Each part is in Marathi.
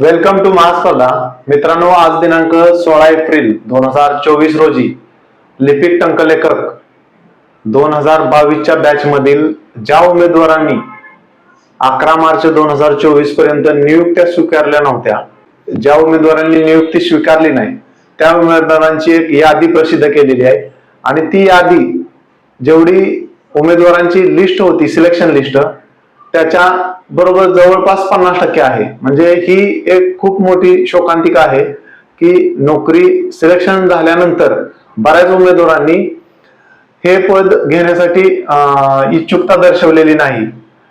वेलकम टू महास्पर्धा मित्रांनो आज दिनांक सोळा एप्रिल दोन हजार चोवीस रोजी लिपिक टंकलेखक दोन हजार बावीसच्या बॅच मधील ज्या उमेदवारांनी अकरा मार्च दोन हजार चोवीसपर्यंत नियुक्त्या स्वीकारल्या नव्हत्या ज्या उमेदवारांनी नियुक्ती स्वीकारली नाही त्या उमेदवारांची एक यादी प्रसिद्ध केलेली आहे. आणि ती यादी जेवढी उमेदवारांची लिस्ट होती सिलेक्शन लिस्ट त्याच्या बरोबर जवळपास पन्नास टक्के आहे. म्हणजे ही एक खूप मोठी शोकांतिका आहे की नोकरी सिलेक्शन झाल्यानंतर बऱ्याच उमेदवारांनी हे पद घेण्यासाठी इच्छुकता दर्शवलेली नाही.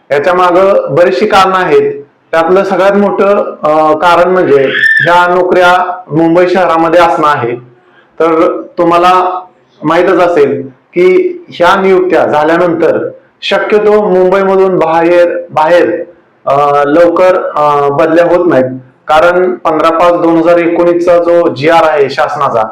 याच्या माग बरीचशी कारणं आहेत. त्यातलं सगळ्यात मोठं कारण म्हणजे ह्या नोकऱ्या मुंबई शहरामध्ये असणं आहे. तर तुम्हाला माहीतच असेल की ह्या नियुक्त्या झाल्यानंतर शक्यतो मुंबईमधून बाहेर बाहेर लवकर बदल्या होत नाहीत. कारण पंधरा पाच दोन हजार एकोणीसचा जो जी आर आहे शासनाचा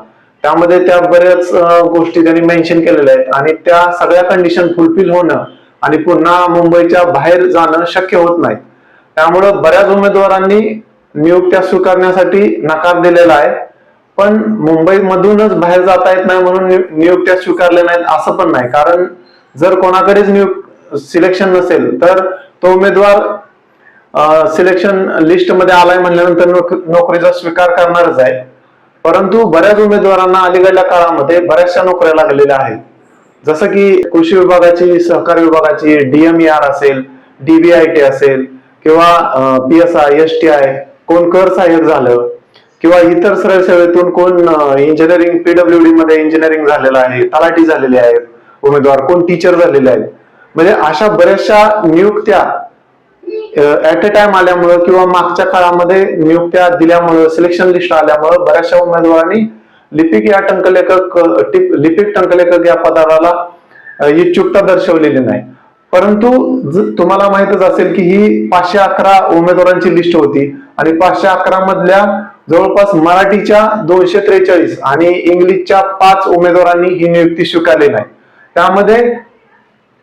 त्यामध्ये त्या बऱ्याच गोष्टी त्यांनी मेन्शन केलेल्या आहेत. आणि त्या सगळ्या कंडिशन फुलफिल होणं आणि पुन्हा मुंबईच्या बाहेर जाणं शक्य होत नाही त्यामुळं बऱ्याच उमेदवारांनी नियुक्त्या स्वीकारण्यासाठी नकार दिलेला आहे. पण मुंबईमधूनच बाहेर जाता येत नाही म्हणून नियुक्त्या स्वीकारल्या नाहीत असं पण नाही. कारण जर कोणाकडेच नियुक्त सिलेक्शन नसेल तर तो उमेदवार सिलेक्शन लिस्टमध्ये आलाय म्हणल्यानंतर नोकरीचा स्वीकार करणारच आहे. परंतु बऱ्याच उमेदवारांना अलीकडल्या काळामध्ये बऱ्याचशा नोकऱ्या लागलेल्या आहेत. जसं की कृषी विभागाची सहकार विभागाची डीएमईआर असेल डीबीआयटी असेल किंवा P S I S T I कोण कर सहाय्यक झालं किंवा इतर सरळ सेवेतून कोण इंजिनिअरिंग पीडब्ल्यू डी मध्ये इंजिनिअरिंग झालेलं आहे तलाठी झालेले आहेत उमेदवार कोण टीचर झालेले आहेत. म्हणजे अशा बऱ्याचशा नियुक्त्या ऍट अ टाइम आल्यामुळं किंवा मागच्या काळामध्ये नियुक्त्या दिल्यामुळं सिलेक्शन लिस्ट आल्यामुळं बऱ्याचशा उमेदवारांनी लिपिक या टंकलेखक लिपिक टंकलेखक या पदाला इच्छुकता दर्शवलेली नाही. परंतु तुम्हाला माहितच असेल की ही पाचशे अकरा उमेदवारांची लिस्ट होती आणि पाचशे अकरा मधल्या जवळपास मराठीच्या दोनशे त्रेचाळीस आणि इंग्लिशच्या पाच उमेदवारांनी ही नियुक्ती स्वीकारली नाही. त्यामध्ये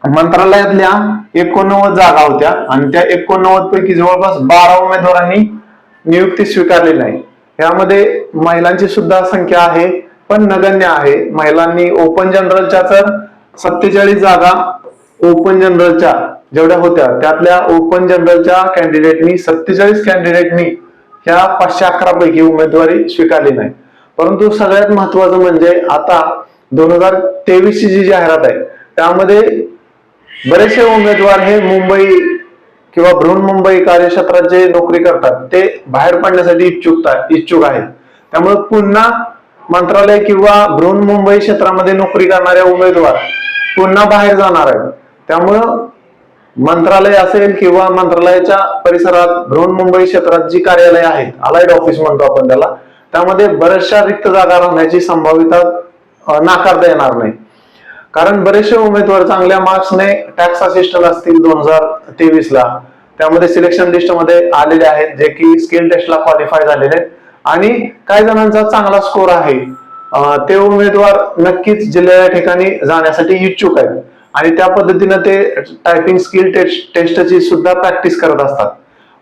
मंत्रालयातल्या एकोणनव्वद जागा होत्या आणि त्या एकोणनव्वद पैकी जवळपास बारा उमेदवारांनी नियुक्ती स्वीकारली नाही यामध्ये महिलांची सुद्धा संख्या आहे पण नगण्य आहे. महिलांनी ओपन जनरलच्या तर सत्तेचाळीस जागा ओपन जनरलच्या जेवढ्या होत्या त्यातल्या ओपन जनरलच्या कॅन्डिडेटनी सत्तेचाळीस कॅन्डिडेटनी ह्या पाचशे अकरा पैकी उमेदवारी स्वीकारली नाही. परंतु सगळ्यात महत्वाचं म्हणजे आता दोन हजार तेवीस ची जी जाहिरात आहे त्यामध्ये बरेचसे उमेदवार हे मुंबई किंवा बृहन्मुंबई कार्यक्षेत्रात जे नोकरी करतात ते बाहेर पडण्यासाठी इच्छुक इच्छुक आहेत. त्यामुळे पुन्हा मंत्रालय किंवा बृहन्मुंबई क्षेत्रामध्ये नोकरी करणारे उमेदवार पुन्हा बाहेर जाणार आहेत. त्यामुळं मंत्रालय असेल किंवा मंत्रालयाच्या परिसरात बृहन्मुंबई क्षेत्रात जी कार्यालय आहेत अलाइड ऑफिस म्हणतो आपण त्याला त्यामध्ये बऱ्याचशा रिक्त जागा राहण्याची संभाव्यता नाकारता येणार नाही. कारण बरेचसे उमेदवार चांगल्या मार्क्सने टॅक्स असिस्टंट असतील दोन हजार तेवीस ला त्यामध्ये सिलेक्शन लिस्टमध्ये आलेले आहेत जे की स्किल टेस्टला क्वालिफाय झालेले आहेत. आणि काही जणांचा चांगला स्कोर आहे. ते उमेदवार नक्कीच जिल्ह्याच्या ठिकाणी जाण्यासाठी इच्छुक आहेत. आणि त्या पद्धतीनं ते टायपिंग स्किल टेस्ट टेस्टची सुद्धा प्रॅक्टिस करत असतात.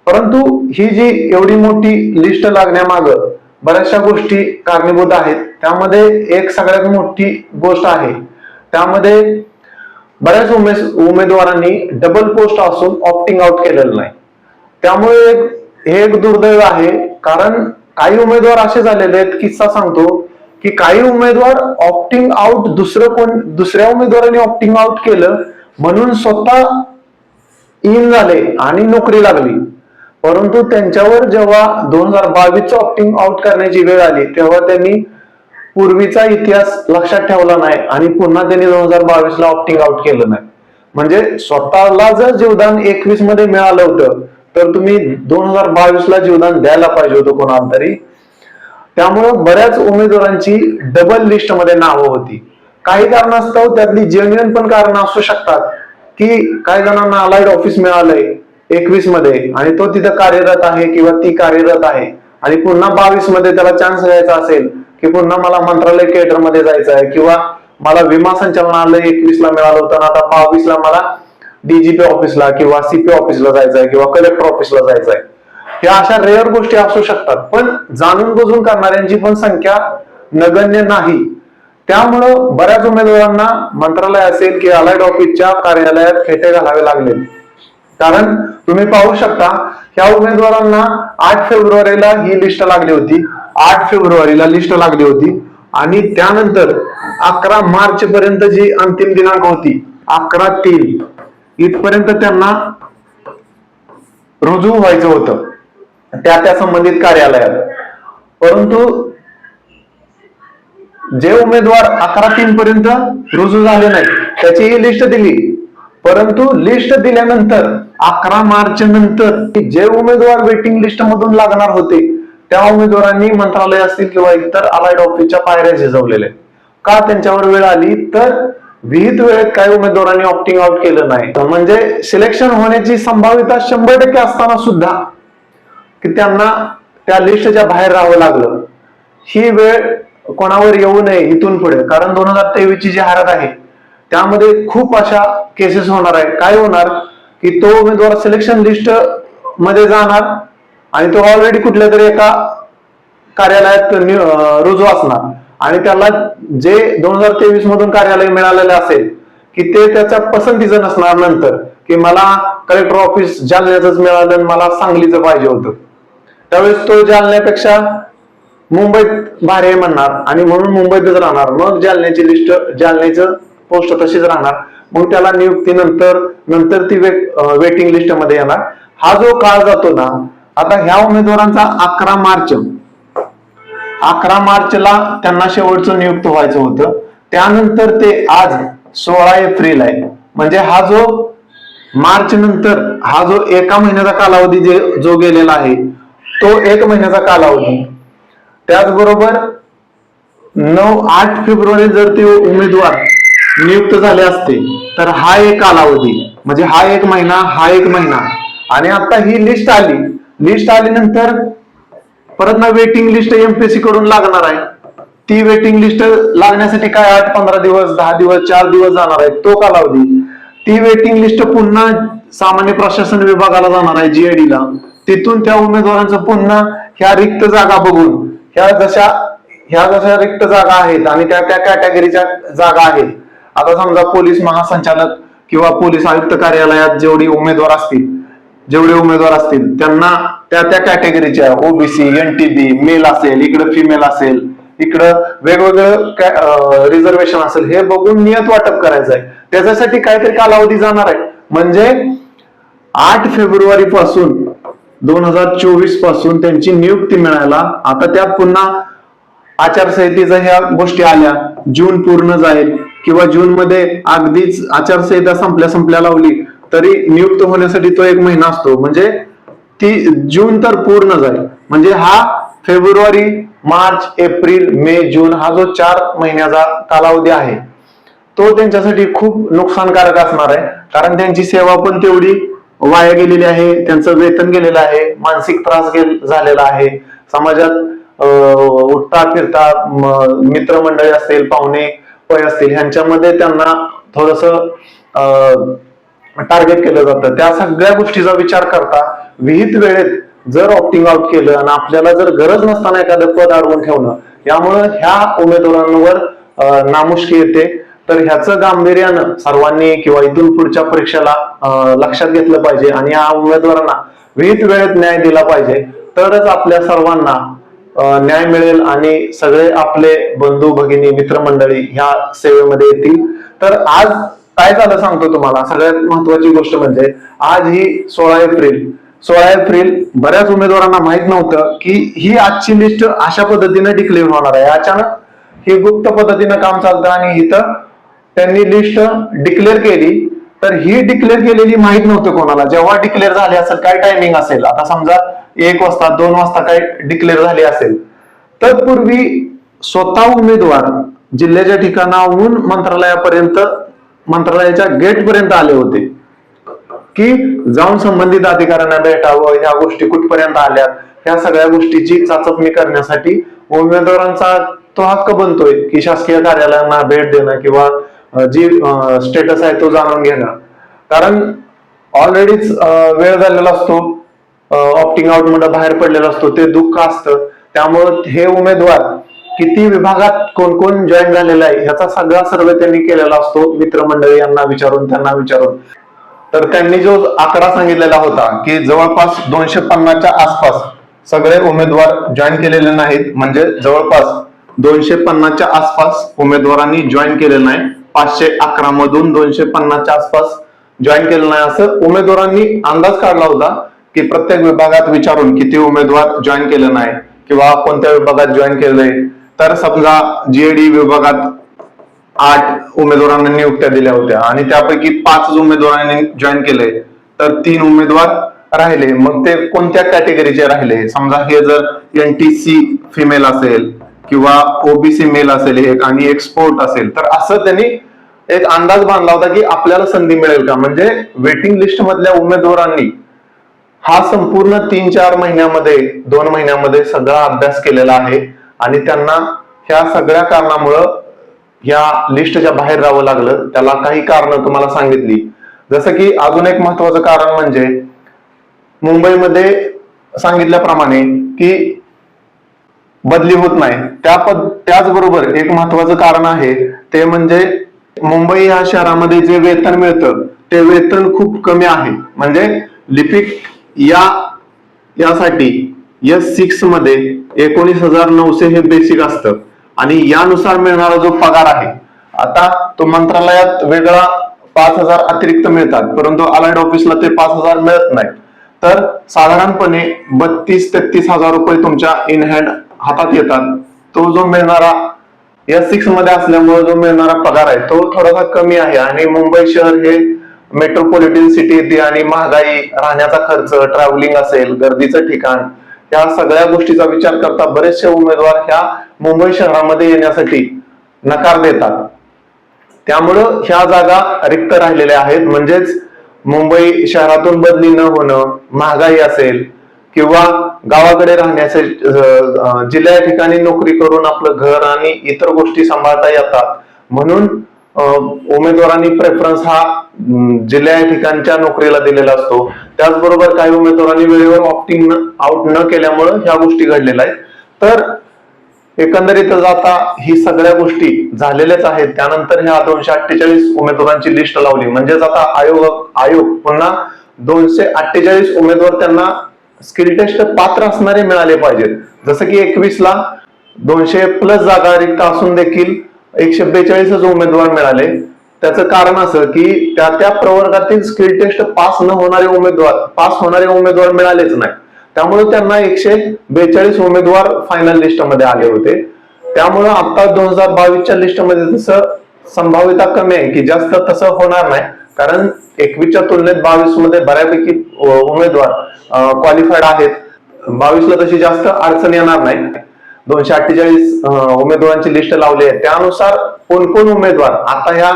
परंतु ही जी एवढी मोठी लिस्ट लागण्यामागं बऱ्याचशा गोष्टी कारणीभूत आहेत. त्यामध्ये एक सगळ्यात मोठी गोष्ट आहे. त्यामध्ये बऱ्याच उमेद उमेदवारांनी डबल पोस्ट असून ऑप्टिंग आउट केलेलं नाही. त्यामुळे एक- हे एक दुर्दैव आहे. कारण काही उमेदवार असे झालेले आहेत किस्सा सांगतो की काही उमेदवार ऑप्टिंग आउट दुसरं कोण दुसऱ्या उमेदवाराने ऑप्टिंग आउट केलं म्हणून स्वतः इन झाले आणि नोकरी लागली. परंतु त्यांच्यावर जेव्हा दोन हजार बावीस ऑप्टिंग आउट करण्याची वेळ आली तेव्हा त्यांनी पूर्वीचा इतिहास लक्षात ठेवला नाही आणि पुन्हा त्यांनी दोन हजार बावीस ला ऑप्टिंग आउट केलं नाही. म्हणजे स्वतःला जर जीवदान एकवीसमध्ये मिळालं होतं तर तुम्ही दोन हजार बावीस ला जीवदान द्यायला पाहिजे होतं कोणाला तरी त्यामुळं बऱ्याच उमेदवारांची डबल लिस्टमध्ये नावं होती. काही कारणास्तव त्यातली जेन्युअन पण कारण असू शकतात की काही जणांना अलाइड ऑफिस मिळालंय एकवीसमध्ये आणि तो तिथं कार्यरत आहे किंवा ती कार्यरत आहे. आणि पुन्हा बावीसमध्ये त्याला चान्स द्यायचा असेल की पुन्हा मला मंत्रालय केटरमध्ये जायचं आहे किंवा मला विमा संचालनालय एकवीस ला मिळालं होतं आणि आता बावीस ला मला डीजीपी ऑफिसला किंवा सीपी ऑफिसला जायचं आहे किंवा कलेक्टर ऑफिसला जायचं आहे. ह्या अशा रेअर गोष्टी असू शकतात पण जाणून बुजून करणाऱ्यांची पण संख्या नगण्य नाही. त्यामुळं बऱ्याच उमेदवारांना मंत्रालय असेल की अलाइड ऑफिसच्या कार्यालयात खेटे घालावे लागले. कारण तुम्ही पाहू शकता ह्या उमेदवारांना आठ फेब्रुवारीला ही लिस्ट लागली होती. आठ फेब्रुवारीला लिस्ट लागली होती. आणि त्यानंतर अकरा मार्च पर्यंत जी अंतिम दिनांक होती अकरा तीन इथपर्यंत त्यांना रुजू व्हायचं होतं. त्या त्या संबंधित कार्यालयात. परंतु जे उमेदवार अकरा तीन पर्यंत रुजू झाले नाही त्याची ही लिस्ट दिली. परंतु लिस्ट दिल्यानंतर अकरा मार्च नंतर जे उमेदवार वेटिंग लिस्ट मधून लागणार होते त्या उमेदवारांनी मंत्रालय असतील किंवा इतर अलाइड ऑफिसच्या पायऱ्या झिजवलेल्या का त्यांच्यावर वेळ आली? तर विहित वेळेत काही उमेदवारांनी ऑप्टिंग आउट केलं नाही. म्हणजे सिलेक्शन होण्याची संभाव्यता शंभर टक्के असताना सुद्धा की त्यांना त्या लिस्टच्या बाहेर राहावं लागलं. ही वेळ कोणावर येऊ नये इथून पुढे. कारण दोन हजार तेवीस ची जी हारत आहे त्यामध्ये खूप अशा केसेस होणार आहे काय होणार? की तो उमेदवार सिलेक्शन लिस्टमध्ये जाणार आणि तो ऑलरेडी कुठल्या तरी एका कार्यालयात रुजू असणार. आणि त्याला जे दोन हजार तेवीस मधून कार्यालय मिळालेलं असेल की ते त्याच्या पसंतीचं नसणार नंतर की मला कलेक्टर ऑफिस जालन्याचंच मिळालं मला सांगलीचं पाहिजे होतं. त्यावेळेस तो जालन्यापेक्षा मुंबईत भारे म्हणणार आणि म्हणून मुंबईतच राहणार. मग जालन्याची लिस्ट जालन्याचं पोस्ट तशीच राहणार. मग त्याला नियुक्तीनंतर नंतर ती वेटिंग लिस्टमध्ये येणार. हा जो काळ जातो ना आता ह्या उमेदवारांचा अकरा मार्च. अकरा मार्चला त्यांना शेवटचं नियुक्त व्हायचं होतं. त्यानंतर ते आज सोळा एप्रिल आहे. म्हणजे हा जो मार्च नंतर हा जो एका महिन्याचा कालावधी जे जो गेलेला आहे तो एक महिन्याचा कालावधी. त्याचबरोबर नऊ आठ फेब्रुवारी जर ते उमेदवार नियुक्त झाले असते तर हा एक कालावधी म्हणजे हा एक महिना हा एक महिना. आणि आता ही लिस्ट आली. लिस्ट आल्यानंतर परत ना वेटिंग लिस्ट एमपीएससी कडून लागणार आहे. ती वेटिंग लिस्ट लागण्यासाठी काय आठ पंधरा दिवस दहा दिवस चार दिवस जाणार आहे तो कालावधी. ती वेटिंग लिस्ट पुन्हा सामान्य प्रशासन विभागाला जाणार आहे जीएडी ला. तिथून त्या उमेदवारांचं पुन्हा ह्या रिक्त जागा बघून ह्या जशा ह्या जशा रिक्त जागा आहेत आणि त्या त्या कॅटेगरीच्या जागा आहेत आता समजा पोलीस महासंचालक किंवा पोलीस आयुक्त कार्यालयात जेवढी उमेदवार असतील जेवढे उमेदवार असतील त्यांना त्या त्या कॅटेगरीच्या ओबीसी एनटीबी मेल असेल इकडे फिमेल असेल इकडं वेगवेगळं रिझर्वेशन असेल हे बघून नियत वाटप करायचं आहे त्याच्यासाठी काहीतरी कालावधी जाणार आहे. म्हणजे आठ फेब्रुवारी पासून दोन हजार चोवीसपासून त्यांची नियुक्ती मिळायला आता त्यात पुन्हा आचारसंहितेच्या ह्या गोष्टी आल्या जून पूर्ण जाईल किंवा जून मध्ये अगदीच आचारसंहिता संपल्या संपल्या लावली तरी नियुक्त होण्यासाठी तो एक महिना असतो. म्हणजे ती जून तर पूर्ण जाईल. म्हणजे हा फेब्रुवारी मार्च एप्रिल मे जून हा जो चार महिन्याचा कालावधी आहे तो त्यांच्यासाठी खूप नुकसानकारक असणार आहे. कारण त्यांची सेवा पण तेवढी वाया गेलेली आहे त्यांचं वेतन गेलेलं आहे मानसिक त्रास झालेला आहे. समाजात अं, उठता फिरता मित्रमंडळी असेल पाहुणे पै असतील ह्यांच्यामध्ये त्यांना थोडस टार्गेट केलं जातं. त्या सगळ्या गोष्टीचा विचार करता विहित वेळेत जर ऑप्टिंग आउट केलं आणि आपल्याला जर गरज नसताना एखादं पद अडवून ठेवणं यामुळं ह्या उमेदवारांवर नामुष्की येते. तर ह्याचं गांभीर्यानं सर्वांनी किंवा इथून पुढच्या परीक्षेला लक्षात घेतलं पाहिजे आणि या उमेदवारांना विहित वेळेत न्याय दिला पाहिजे. तरच आपल्या सर्वांना न्याय मिळेल आणि सगळे आपले बंधू भगिनी मित्रमंडळी ह्या सेवेमध्ये येतील. तर आज काय झालं सांगतो तुम्हाला. सगळ्यात महत्वाची गोष्ट म्हणजे आज ही सोळा एप्रिल. सोळा एप्रिल बऱ्याच उमेदवारांना माहीत नव्हतं की ही आजची लिस्ट अशा पद्धतीने डिक्लेअर होणार आहे. अचानक ही गुप्त पद्धतीनं काम चालतं आणि इथं त्यांनी लिस्ट डिक्लेअर केली. तर ही डिक्लेअर केलेली माहीत नव्हतं कोणाला. जेव्हा डिक्लेअर झाली असेल काय टायमिंग असेल? आता समजा एक वाजता दोन वाजता काय डिक्लेअर झाली असेल? तत्पूर्वी स्वतः उमेदवार जिल्ह्याच्या ठिकाणाहून मंत्रालयापर्यंत मंत्रालयाच्या गेट पर्यंत आले होते. की जाऊन संबंधित अधिकाऱ्यांना भेटावं ह्या गोष्टी कुठपर्यंत आल्यात? ह्या सगळ्या गोष्टीची चाचपणी करण्यासाठी उमेदवारांचा तो हक्क बनतोय की शासकीय कार्यालयांना भेट देणं किंवा जी स्टेटस आहे तो जाणून घेणं कारण ऑलरेडीच वेळ झालेला असतो ऑप्टिंग आउट म्हणून बाहेर पडलेला असतो ते दुःख असतं. त्यामुळं हे उमेदवार किती विभागात कोण कोण जॉईन झालेला आहे ह्याचा सगळा सर्वे त्यांनी केलेला असतो मित्रमंडळी यांना विचारून त्यांना विचारून. तर त्यांनी जो आकडा सांगितलेला होता की जवळपास दोनशे पन्नासच्या आसपास सगळे उमेदवार जॉईन केलेले नाहीत म्हणजे जवळपास दोनशे पन्नासच्या आसपास उमेदवारांनी जॉईन केलेलं नाही. पाचशे अकरा मधून दोनशे पन्नासच्या आसपास जॉईन केलं नाही. असं उमेदवारांनी अंदाज काढला होता की प्रत्येक विभागात विचारून किती उमेदवार जॉईन केलं नाही किंवा कोणत्या विभागात जॉईन केलंय. तर समजा जीएडी विभागात आठ उमेदवारांना नियुक्त्या दिल्या होत्या आणि त्यापैकी पाच उमेदवारांनी जॉईन केले. तर तीन उमेदवार राहिले. मग ते कोणत्या कॅटेगरीचे राहिले? समजा हे जर एन टी सी फिमेल असेल किंवा ओबीसी मेल असेल एक आणि एक्सपोर्ट असेल तर असं त्यांनी एक अंदाज बांधला होता की आपल्याला संधी मिळेल का? म्हणजे वेटिंग लिस्ट मधल्या उमेदवारांनी हा संपूर्ण तीन चार महिन्यामध्ये दोन महिन्यामध्ये सगळा अभ्यास केलेला आहे आणि त्यांना ह्या सगळ्या कारणामुळं या लिस्टच्या बाहेर राहावं लागलं. त्याला काही कारण तुम्हाला सांगितली. जसं की अजून एक महत्वाचं कारण म्हणजे मुंबईमध्ये सांगितल्याप्रमाणे की बदली होत नाही. त्या पद त्याचबरोबर एक महत्वाचं कारण आहे ते म्हणजे मुंबई या शहरामध्ये जे वेतन मिळतं ते वेतन खूप कमी आहे. म्हणजे लिपिक या यासाठी एस सिक्समध्ये एकोणीस हजार नऊशे हे बेसिक असतं. आणि यानुसार मिळणारा जो पगार आहे आता तो मंत्रालयात वेगळा पाच हजार अतिरिक्त मिळतात परंतु अलाइड ऑफिसला ते पाच हजार मिळत नाही. तर साधारणपणे बत्तीस तेहतीस हजार रुपये तुमच्या इन हँड हातात येतात. तो जो मिळणारा या सिक्समध्ये असल्यामुळे जो मिळणारा पगार आहे तो थोडासा कमी आहे. आणि मुंबई शहर हे मेट्रोपॉलिटन सिटी येते आणि महागाई राहण्याचा खर्च ट्रॅव्हलिंग असेल गर्दीचं ठिकाण या सगळ्या गोष्टीचा विचार करता बरेचसे उमेदवार ह्या मुंबई शहरामध्ये येण्यासाठी नकार देतात. त्यामुळं ह्या जागा रिक्त राहिलेल्या आहेत. म्हणजेच मुंबई शहरातून बदली न होणं महागाई असेल किंवा गावाकडे राहण्याचे जिल्हा या जिल्ह्या ठिकाणी नोकरी करून आपलं घर आणि इतर गोष्टी सांभाळता येतात. म्हणून उमेदवारांनी प्रेफरन्स हा अं, जिल्ह्या ठिकाणच्या नोकरीला दिलेला असतो. त्याचबरोबर काही उमेदवारांनी वेळेवर ऑप्टिंग आउट न केल्यामुळं ह्या गोष्टी घडलेल्या आहेत. तर एकंदरीतच आता ही सगळ्या गोष्टी झालेल्याच आहेत त्यानंतर ह्या दोनशे अठ्ठेचाळीस उमेदवारांची लिस्ट लावली. म्हणजेच आता आयोग आयोग पुन्हा दोनशे अठ्ठेचाळीस उमेदवार त्यांना स्किल टेस्ट पात्र असणारे मिळाले पाहिजेत. जसं की एकवीस ला दोनशे प्लस जागा रिक्त असून देखील एकशे बेचाळीसच उमेदवार मिळाले. त्याचं कारण असं की त्या त्या प्रवर्गातील स्किल टेस्ट पास न होणारे उमेदवार पास होणारे उमेदवार मिळालेच नाही. त्यामुळे त्यांना एकशे बेचाळीस उमेदवार फायनल लिस्टमध्ये आले होते. त्यामुळं आता दोन हजार बावीसच्या लिस्टमध्ये तसं संभाव्यता कमी आहे की जास्त तसं होणार नाही. कारण एकवीसच्या तुलनेत बावीसमध्ये बऱ्यापैकी उमेदवार क्वालिफाईड आहेत. बावीसला तशी जास्त अडचण येणार नाही. दोनशे अठ्ठेचाळीस उमेदवारांची लिस्ट लावली आहे. त्यानुसार कोण कोण उमेदवार आता ह्या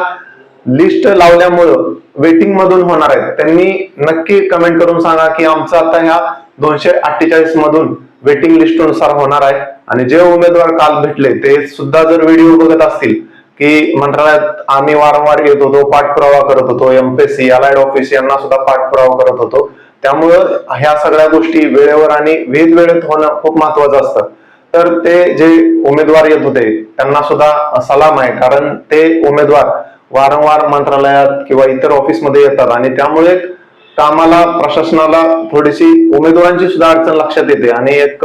लिस्ट लावल्यामुळं वेटिंग मधून होणार आहेत. त्यांनी नक्की कमेंट करून सांगा की आमचं आता ह्या दोनशे अठ्ठेचाळीस मधून वेटिंग लिस्टनुसार होणार आहे. आणि जे उमेदवार काल भेटले ते सुद्धा जर व्हिडिओ बघत असतील की मंत्रालयात आम्ही वारंवार येत होतो पाठपुरावा करत होतो एमपीएससी अलाइड ऑफिस यांना सुद्धा पाठपुरावा करत होतो. त्यामुळं ह्या सगळ्या गोष्टी वेळेवर आणि वेद वेळेत होणं खूप महत्वाचं असतं. तर ते जे उमेदवार येत होते त्यांना सुद्धा सलाम आहे कारण ते उमेदवार वारंवार मंत्रालयात किंवा इतर ऑफिसमध्ये येतात आणि त्यामुळे कामाला प्रशासनाला थोडीशी उमेदवारांची सुद्धा अडचण लक्षात येते आणि एक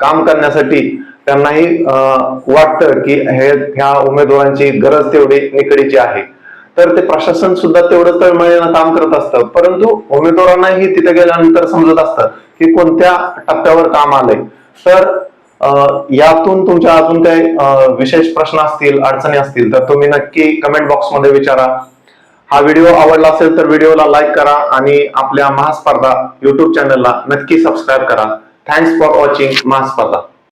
काम करण्यासाठी त्यांनाही अं, वाटतं की हे ह्या उमेदवारांची गरज तेवढी निकडीची आहे. तर ते प्रशासन सुद्धा तेवढं तळमळीनं काम करत असतं. परंतु उमेदवारांनाही तिथे गेल्यानंतर समजत असतं की कोणत्या टप्प्यावर काम आलंय. तर यातून तुमच्या अजून काही विशेष प्रश्न असतील अडचणी असतील तर तुम्ही नक्की कमेंट बॉक्समध्ये विचारा. हा व्हिडिओ आवडला असेल तर व्हिडिओला लाईक करा आणि आपल्या महास्पर्धा युट्यूब चॅनलला नक्की सबस्क्राईब करा. Thanks for watching Mahaspardha.